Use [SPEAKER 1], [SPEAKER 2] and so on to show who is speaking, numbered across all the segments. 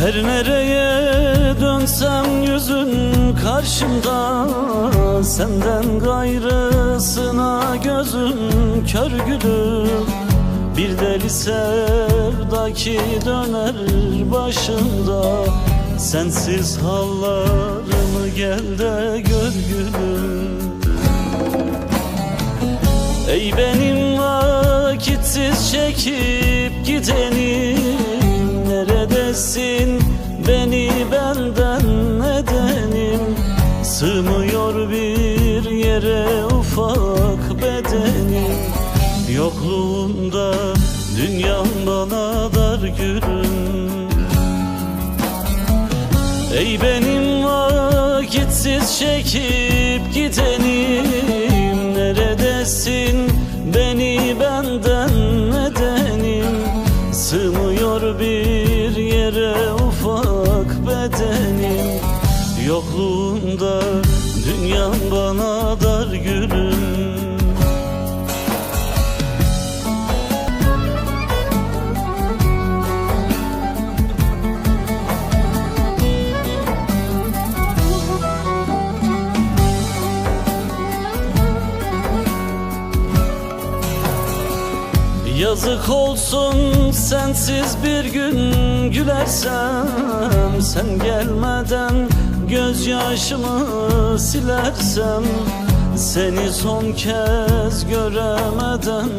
[SPEAKER 1] Her nereye dönsem yüzün karşımda Senden gayrısına gözüm kör gülüm Bir deli sevda ki döner başımda Sensiz hallarımı gel de gör gülüm Ey benim vakitsiz çekip gidenim Neredesin? Beni benden edenim Sığmıyor bir yere ufak bedenim. Yokluğunda dünyam bana dar gülüm. Ey benim vakitsiz çekip gidenim. Neredesin bedenim. Yokluğunda dünyam bana dar gülüm Yazık olsun sensiz bir gün gülersem Sen gelmeden gözyaşımı silersem Seni son kez göremeden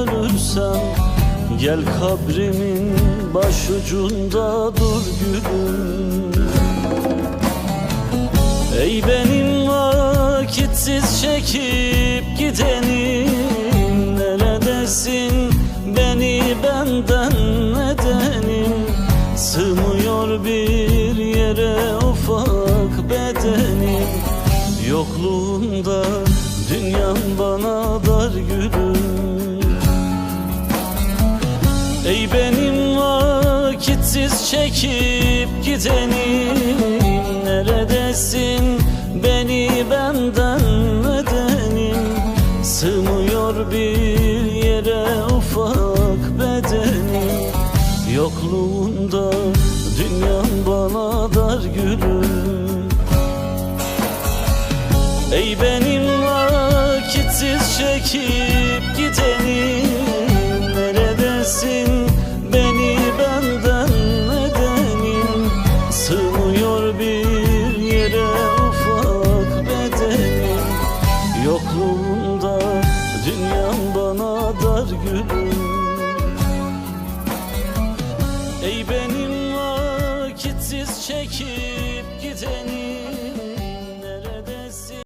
[SPEAKER 1] ölürsem Gel kabrimin başucunda dur gülüm. Ey benim vakitsiz çekip gidenim benden edenim Sığmıyor bir yere ufak bedenim. Yokluğunda dünyam bana dar gülüm. Ey benim vakitsiz çekip gidenim. Neredesin beni benden edenim Sığmıyor bir Yokluğunda dünyam bana dar gülüm Ey benim vakitsiz çekip gidenim Neredesin beni benden edenim Sığmıyor bir yere ufak bedenim. Yokluğunda dünyam bana dar gülüm Ey benim vakitsiz çekip